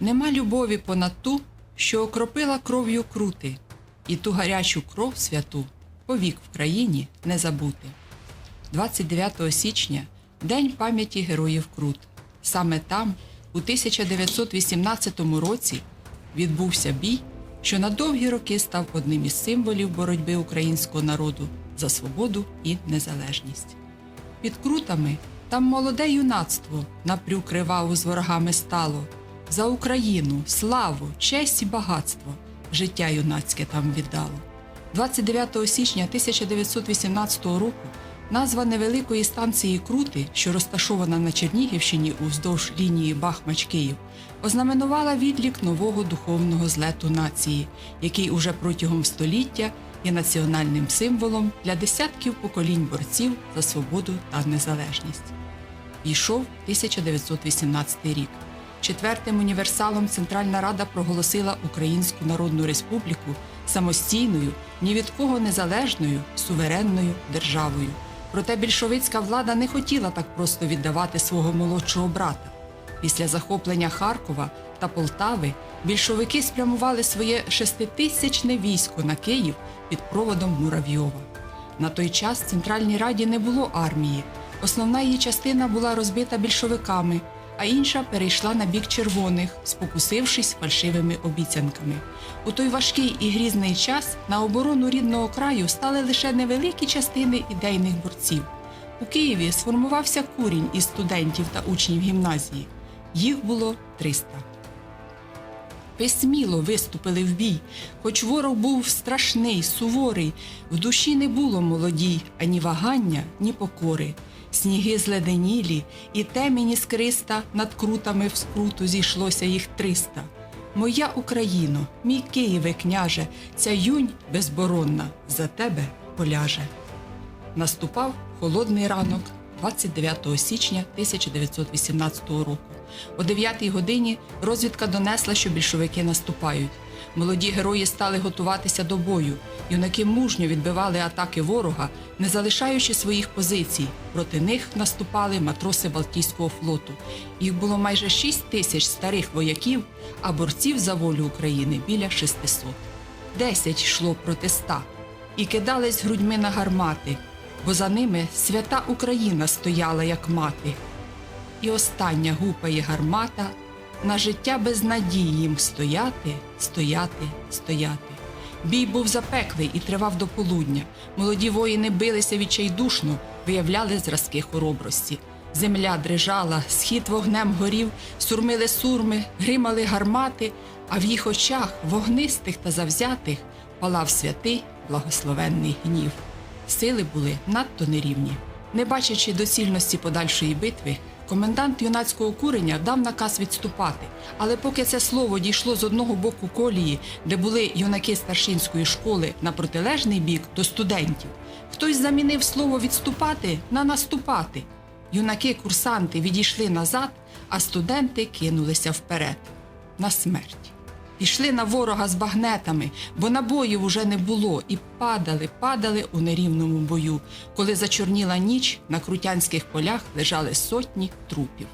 Нема любові понад ту, що окропила кров'ю крути, і ту гарячу кров святу повік в країні не забути. 29 січня День пам'яті героїв Крут. Саме там, у 1918 році, відбувся бій, що на довгі роки став одним із символів боротьби українського народу за свободу і незалежність. Під крутами там молоде юнацтво напрю криваву з ворогами стало. За Україну, славу, честь і багатство життя юнацьке там віддало. 29 січня 1918 року назва невеликої станції Крути, що розташована на Чернігівщині уздовж лінії Бахмач-Київ, ознаменувала відлік нового духовного злету нації, який уже протягом століття є національним символом для десятків поколінь борців за свободу та незалежність. Йшов 1918 рік. Четвертим універсалом Центральна Рада проголосила Українську Народну Республіку самостійною, ні від кого незалежною, суверенною державою. Проте більшовицька влада не хотіла так просто віддавати свого молодшого брата. Після захоплення Харкова та Полтави більшовики спрямували своє шеститисячне військо на Київ під проводом Муравйова. На той час в Центральній Раді не було армії. Основна її частина була розбита більшовиками, а інша перейшла на бік червоних, спокусившись фальшивими обіцянками. У той важкий і грізний час на оборону рідного краю стали лише невеликі частини ідейних борців. У Києві сформувався курінь із студентів та учнів гімназії. Їх було 300. Безсміло виступили в бій, хоч ворог був страшний, суворий, в душі не було молодій ані вагання, ні покори. Сніги зледенілі, і темені скриста над крутами в скруту зійшлося їх триста. Моя Україно, мій Києве, княже, ця юнь безборонна за тебе поляже. Наступав холодний ранок 29 січня 1918 року. О 9 годині розвідка донесла, що більшовики наступають. Молоді герої стали готуватися до бою. Юнаки мужньо відбивали атаки ворога, не залишаючи своїх позицій. Проти них наступали матроси Балтійського флоту. Їх було майже 6 тисяч старих вояків, а борців за волю України біля 600. Десять йшло проти ста і кидались грудьми на гармати, бо за ними свята Україна стояла, як мати. І остання гупає гармата, на життя без надії їм стояти, стояти, стояти. Бій був запеклий і тривав до полудня. Молоді воїни билися відчайдушно, виявляли зразки хоробрості. Земля дрижала, схід вогнем горів, сурмили сурми, гримали гармати, а в їх очах, вогнистих та завзятих, палав святий благословенний гнів. Сили були надто нерівні. Не бачачи доцільності подальшої битви, комендант юнацького курення дав наказ відступати. Але поки це слово дійшло з одного боку колії, де були юнаки старшинської школи на протилежний бік до студентів, хтось замінив слово відступати на наступати. Юнаки-курсанти відійшли назад, а студенти кинулися вперед на смерть. Пішли на ворога з багнетами, бо набоїв уже не було, і падали, падали у нерівному бою. Коли зачорніла ніч, на крутянських полях лежали сотні трупів.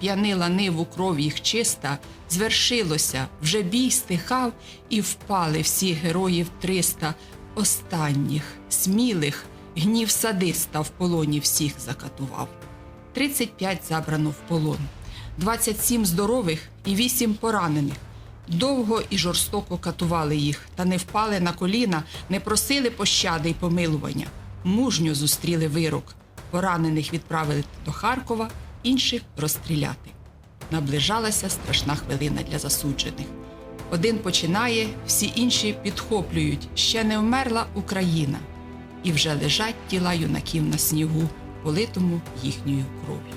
П'янила ниву кров їх чиста, звершилося, вже бій стихав, і впали всі героїв триста, останніх, смілих, гнів садиста в полоні всіх закатував. 35 забрано в полон, 27 здорових і 8 поранених. Довго і жорстоко катували їх, та не впали на коліна, не просили пощади й помилування. Мужньо зустріли вирок. Поранених відправили до Харкова, інших розстріляти. Наближалася страшна хвилина для засуджених. Один починає, всі інші підхоплюють. Ще не вмерла Україна. І вже лежать тіла юнаків на снігу, политому їхньою кров'ю.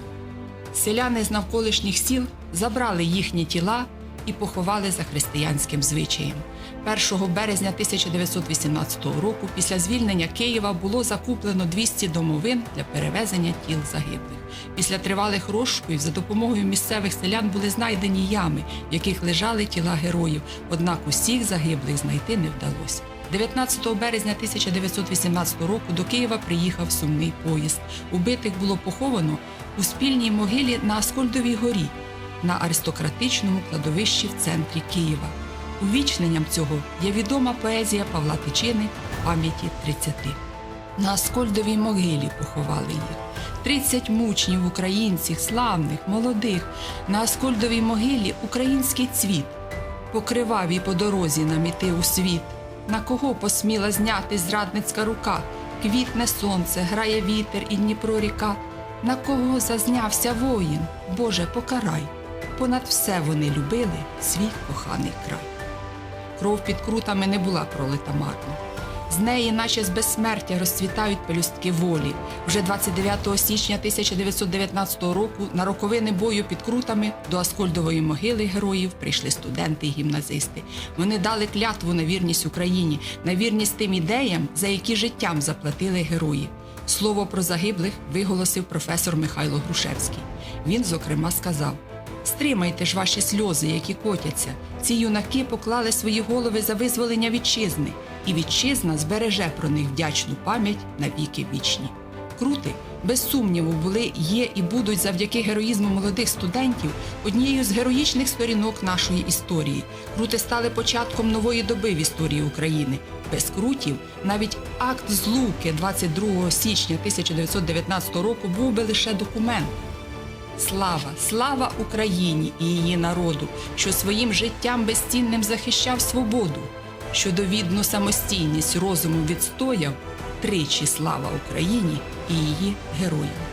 Селяни з навколишніх сіл забрали їхні тіла і поховали за християнським звичаєм. 1 березня 1918 року, після звільнення Києва, було закуплено 200 домовин для перевезення тіл загиблих. Після тривалих розшуків за допомогою місцевих селян були знайдені ями, в яких лежали тіла героїв. Однак усіх загиблих знайти не вдалося. 19 березня 1918 року до Києва приїхав сумний поїзд. Убитих було поховано у спільній могилі на Аскольдовій горі. На аристократичному кладовищі в центрі Києва. Увічненням цього є відома поезія Павла Тичини пам'яті 30. На Аскольдовій могилі поховали їх. 30 мучнів українців, славних, молодих. На Аскольдовій могилі український цвіт. По кривавій по дорозі наміти у світ. На кого посміла зняти зрадницька рука? Квітне сонце, грає вітер і Дніпро ріка. На кого зазнявся воїн? Боже, покарай. Понад все вони любили свій коханий край. Кров під крутами не була пролита марно. З неї, наче з безсмертя, розцвітають пелюстки волі. Вже 29 січня 1919 року на роковини бою під крутами до Аскольдової могили героїв прийшли студенти і гімназисти. Вони дали клятву на вірність Україні, на вірність тим ідеям, за які життям заплатили герої. Слово про загиблих виголосив професор Михайло Грушевський. Він, зокрема, сказав. Стримайте ж ваші сльози, які котяться. Ці юнаки поклали свої голови за визволення вітчизни, і вітчизна збереже про них вдячну пам'ять на віки вічні. Крути, без сумніву, були, є і будуть завдяки героїзму молодих студентів однією з героїчних сторінок нашої історії. Крути стали початком нової доби в історії України. Без крутів навіть акт злуки 22 січня 1919 року був би лише документ. Слава, слава Україні і її народу, що своїм життям безцінним захищав свободу, що довідну самостійність розуму відстояв тричі слава Україні і її героям.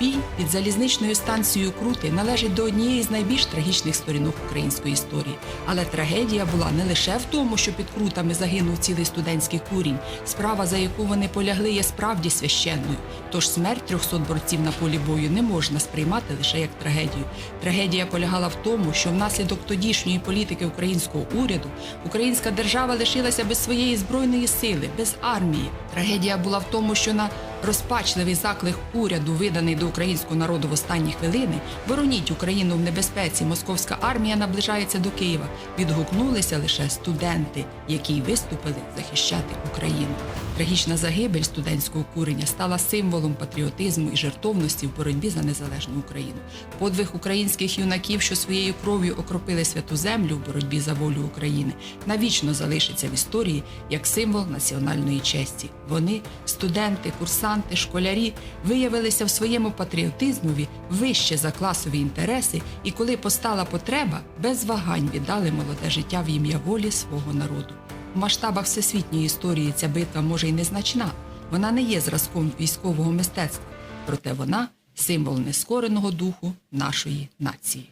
Бій під залізничною станцією Крути належить до однієї з найбільш трагічних сторінок української історії. Але трагедія була не лише в тому, що під крутами загинув цілий студентський курінь. Справа, за яку вони полягли, є справді священною. Тож смерть 300 борців на полі бою не можна сприймати лише як трагедію. Трагедія полягала в тому, що внаслідок тодішньої політики українського уряду українська держава лишилася без своєї збройної сили, без армії. Трагедія була в тому, що на розпачливий заклик уряду, виданий до українського народу в останні хвилини, бороніть Україну в небезпеці, московська армія наближається до Києва. Відгукнулися лише студенти, які виступили захищати Україну. Трагічна загибель студентського курення стала символом патріотизму і жертовності в боротьбі за незалежну Україну. Подвиг українських юнаків, що своєю кров'ю окропили святу землю в боротьбі за волю України, навічно залишиться в історії як символ національної честі. Вони, студенти, курсанти, школярі, виявилися в своєму патріотизмові вище за класові інтереси, і коли постала потреба, без вагань віддали молоде життя в ім'я волі свого народу. В масштабах всесвітньої історії ця битва може й незначна. Вона не є зразком військового мистецтва, проте вона символ нескореного духу нашої нації.